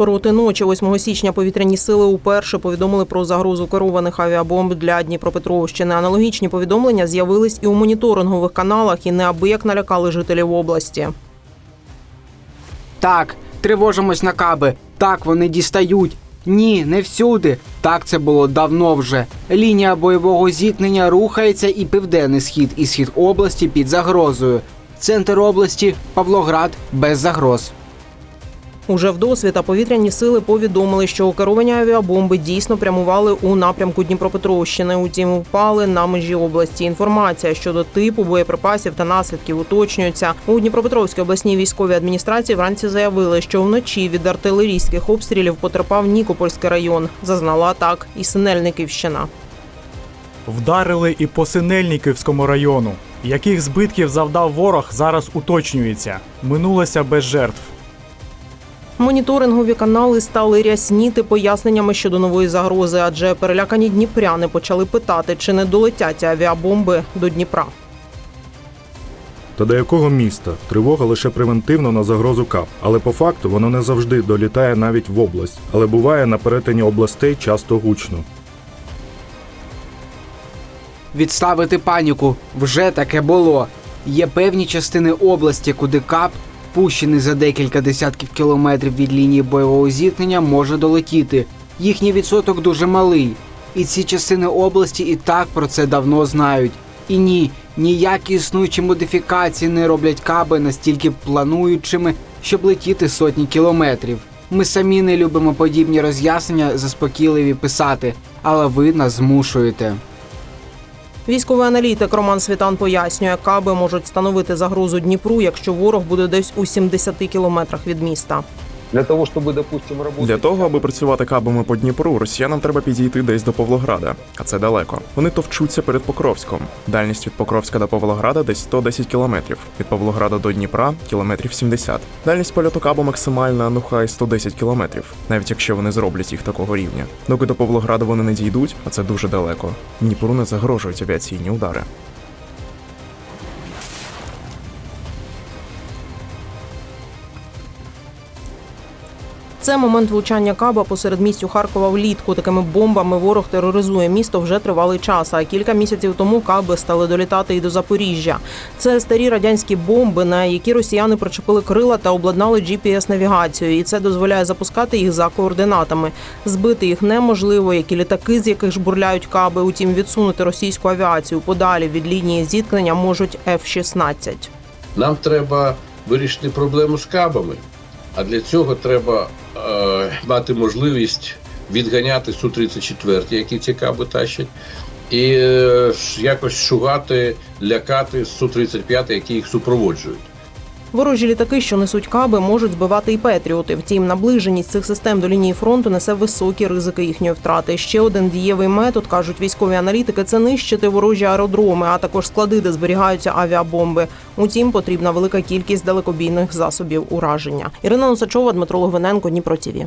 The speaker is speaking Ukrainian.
Проти ночі 8 січня повітряні сили уперше повідомили про загрозу керованих авіабомб для Дніпропетровщини. Аналогічні повідомлення з'явились і у моніторингових каналах і неабияк налякали жителів області. Так, тривожимось на каби. Так, вони дістають. Ні, не всюди. Так це було давно вже. Лінія бойового зіткнення рухається і південний схід і схід області під загрозою. Центр області Павлоград без загроз. Уже вдосвіта повітряні сили повідомили, що керовані авіабомби дійсно прямували у напрямку Дніпропетровщини. Утім, впали на межі області. Інформація щодо типу боєприпасів та наслідків уточнюється. У Дніпропетровській обласній військовій адміністрації вранці заявили, що вночі від артилерійських обстрілів потерпав Нікопольський район. Зазнала атак і Синельниківщина. Вдарили і по Синельниківському району. Яких збитків завдав ворог, зараз уточнюється. Минулося без жертв. Моніторингові канали стали рясніти поясненнями щодо нової загрози, адже перелякані дніпряни почали питати, чи не долетять авіабомби до Дніпра. Та до якого міста? Тривога лише превентивно на загрозу КАП, але по факту воно не завжди долітає навіть в область, але буває на перетині областей часто гучно. Відставити паніку. Вже таке було. Є певні частини області, куди КАП, пущений за декілька десятків кілометрів від лінії бойового зіткнення, може долетіти. Їхній відсоток дуже малий. І ці частини області і так про це давно знають. І ні, ніякі існуючі модифікації не роблять каби настільки плануючими, щоб летіти сотні кілометрів. Ми самі не любимо подібні роз'яснення заспокійливі писати, але ви нас змушуєте. Військовий аналітик Роман Світан пояснює, каби можуть становити загрозу Дніпру, якщо ворог буде десь у 70 кілометрах від міста. Для того, чтобы, допустим, работать... Для того, аби працювати кабами по Дніпру, росіянам треба підійти десь до Павлограда, а це далеко. Вони товчуться перед Покровськом. Дальність від Покровська до Павлограда десь 110 кілометрів. Від Павлограда до Дніпра кілометрів 70. Дальність польоту кабу максимальна, ну хай 110 кілометрів, навіть якщо вони зроблять їх такого рівня. Доки до Павлограда вони не дійдуть, а це дуже далеко. Дніпру не загрожують авіаційні удари. Це момент влучання каба посеред місцю Харкова влітку. Такими бомбами ворог тероризує місто вже тривалий час. А кілька місяців тому каби стали долітати і до Запоріжжя. Це старі радянські бомби, на які росіяни причепили крила та обладнали GPS-навігацію. І це дозволяє запускати їх за координатами. Збити їх неможливо, як і літаки, з яких жбурляють каби. Утім, відсунути російську авіацію подалі від лінії зіткнення можуть F-16. Нам треба вирішити проблему з кабами, а для цього треба мати можливість відганяти Су-34, які ці каби тащать, і е, якось шугати, лякати Су-35, які їх супроводжують. Ворожі літаки, що несуть каби, можуть збивати і петріоти. Втім, наближеність цих систем до лінії фронту несе високі ризики їхньої втрати. Ще один дієвий метод, кажуть військові аналітики, це нищити ворожі аеродроми, а також склади, де зберігаються авіабомби. Утім, потрібна велика кількість далекобійних засобів ураження. Ірина Носачова, Дмитро Логвиненко, Дніпро ТІВІ.